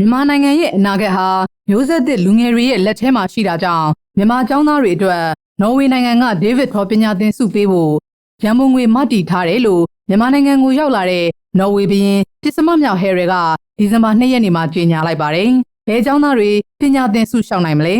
မြန်မာနိုင်ငံရဲ့အနာဂတ်ဟာမျိုးဆက်သစ်လူငယ်တွေရဲ့လက်ထဲမှာရှိတာကြောင့်မြန်မာကျောင်းသားတွေအတွက်နော်ဝေနိုင်ငံကဒေးဗစ်ထော်ပညာသင်ဆုပေးဖို့ရန်ပုံငွေမတည်ထားတယ်လို့မြန်မာနိုင်ငံကိုရောက်လာတဲ့နော်ဝေဘရင်ပစ္စမမြောက်ဟဲရဲကဒီဇင်ဘာ2ရက်နေ့မှာကြေညာလိုက်ပါတယ်။ဘယ်ကျောင်းသားတွေပညာသင်ဆုရှောင်နိုင်မလဲ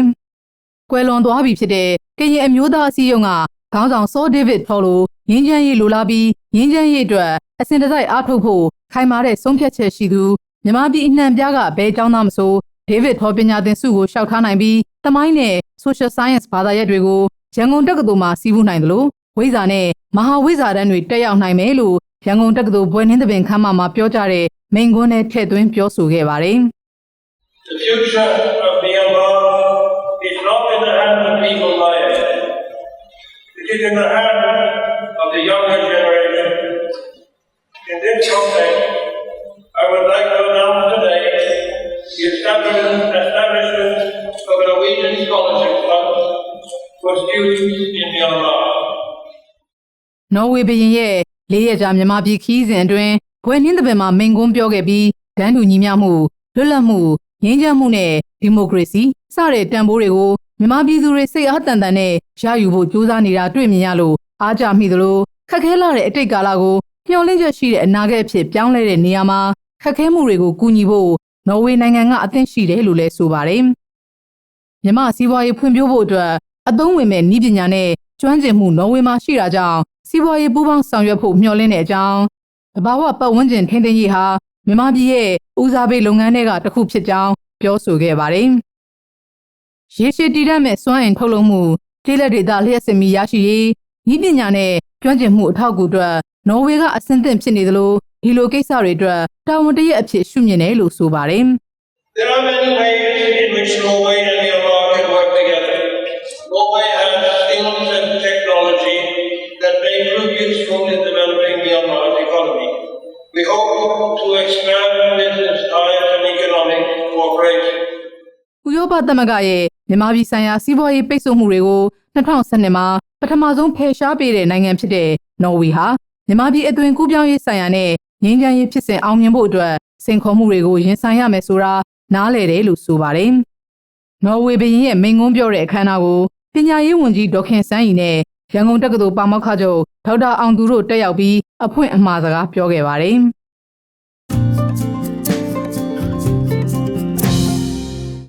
။ကွယ်လွန်သွားပြီဖြစ်တဲ့ကရင်အမျိုးသားအစည်းအရုံးကခေါင်းဆောင်စောဒေးဗစ်ထော်လိုရင်းချမ်းရေးလိုလားပြီးရင်းချမ်းရေးအတွက်အစဉ်တစိုက်အားထုတ်ဖို့ခိုင်မာတဲ့ဆုံးဖြတ်ချက်ရှိသူ မြန်မာပြည်အနှံပြားကဘဲကျောင်းသားမဆိုဒေးဗစ်ထော်ပညာသင်ဆုကိုရှောက်ထားနိုင်ပြီးတမိုင်းနဲ့ social science ဘာသာရပ်တွေကိုရန်ကုန်တက္ကသိုလ်မှာစီးပူးနိုင်တယ်လို့ဝိဇာနဲ့မဟာဝိဇာတန်းတွေတက်ရောက်နိုင်မယ်လို့ရန်ကုန်တက္ကသိုလ်ဘွယ်နှင်းသဘင်ခမ်းမမှာပြောကြတဲ့မိန်ကွန်းနဲ့ထည့်သွင်းပြောဆိုခဲ့ပါတယ် The future of Myanmar is not in the hands of people like us. It is in the hands of the younger generation. In this context, the establishment, establishment of a Norwegian scholarship fund for students in Myanmar. နော်ဝေဘရင်ရဲ့လေးရကြာမြန်မာပြည်ခီးစဉ်အတွင်းဘွယ်နှင်းသဘင်မှာမိန်ကွန်းပြောခဲ့ပြီးဒန်းတူညီမျှမှုလွတ်လပ်မှုငြိမ်းချမ်းမှုနဲ့ဒီမိုကရေစီစတဲ့တန်ဖိုးတွေကိုမြန်မာပြည်သူတွေစိတ်အားတန်တန်နဲ့ရယူဖို့ကြိုးစားနေတာတွေ့မြင်ရလို့အားကြမိသလိုခက်ခဲလာတဲ့အတိတ်ကာလကိုမျှော်လင့်ချက်ရှိတဲ့အနာဂတ်အဖြစ်ပြောင်းလဲတဲ့နေရာမှာခက်ခဲမှုတွေကိုကူညီဖို့ နော်ဝေနိုင်ငံကအသင့်ရှိတယ်လို့လည်းဆိုပါတယ်။မြမစီးပွားရေးဖွံ့ဖြိုးဖို့အတွက်အသုံးဝင်မဲ့နည်းပညာနဲ့ကျွမ်းကျင်မှုနော်ဝေမှာရှိတာကြောင့်စီးပွားရေးပူးပေါင်းဆောင်ရွက်ဖို့မျှော်လင့်တဲ့အကြောင်းတဘာဝပတ်ဝန်းကျင်ထိန်းသိမ်းရေးဟာမြန်မာပြည်ရဲ့ဦးစားပေးလုပ်ငန်းတွေကတစ်ခုဖြစ်ကြောင်းပြောဆိုခဲ့ပါတယ်။ရေရှည်တည်တတ်မဲ့စွမ်းအင်ထုတ်လုပ်မှုဒေလက်ဒေတာလျှက်စင်မီရရှိရေးဤပညာနဲ့ကျွမ်းကျင်မှုအထောက်အကူအတွက်နော်ဝေကအဆင့်သင့်ဖြစ်နေသလို ဒီလိုကိစ္စတွေအတွက်တာဝန်တရက်အဖြစ်ရှုမြင်တယ်လို့ဆိုပါတယ်။ There are many ways in which Norway and Myanmar can work together. Norway has skills and technology that may prove useful in developing Myanmar's economy. We hope to expand business ties and economic cooperation. ဥရောပသမဂ္ဂရဲ့မြန်မာပြည်ဆိုင်ရာစီးပွားရေးပိတ်ဆို့မှုတွေကို2012မှာပထမဆုံးဖယ်ရှားပေးတဲ့နိုင်ငံဖြစ်တဲ့နော်ဝေဟာမြန်မာပြည်အသွင်ကူးပြောင်းရေးဆိုင်ရာနဲ့ ငြိမ်းချမ်းရေးဖြစ်စဉ်အောင်မြင်ဖို့အတွက်စိန်ခေါ်မှုတွေကိုရင်ဆိုင်ရမယ်ဆိုတာနားလည်တယ်လို့ဆိုပါတယ်။နော်ဝေဘရင်ရဲ့မိန့်ခွန်းပြောတဲ့အခမ်းအနားကိုပညာရေးဝန်ကြီးဒေါက်ခင်စန်းရီနဲ့ရန်ကုန်တက္ကသိုလ်ပါမောက္ခချုပ်ဒေါက်တာအောင်သူတို့တက်ရောက်ပြီးအဖွင့်အမှာစကားပြောခဲ့ပါတယ်။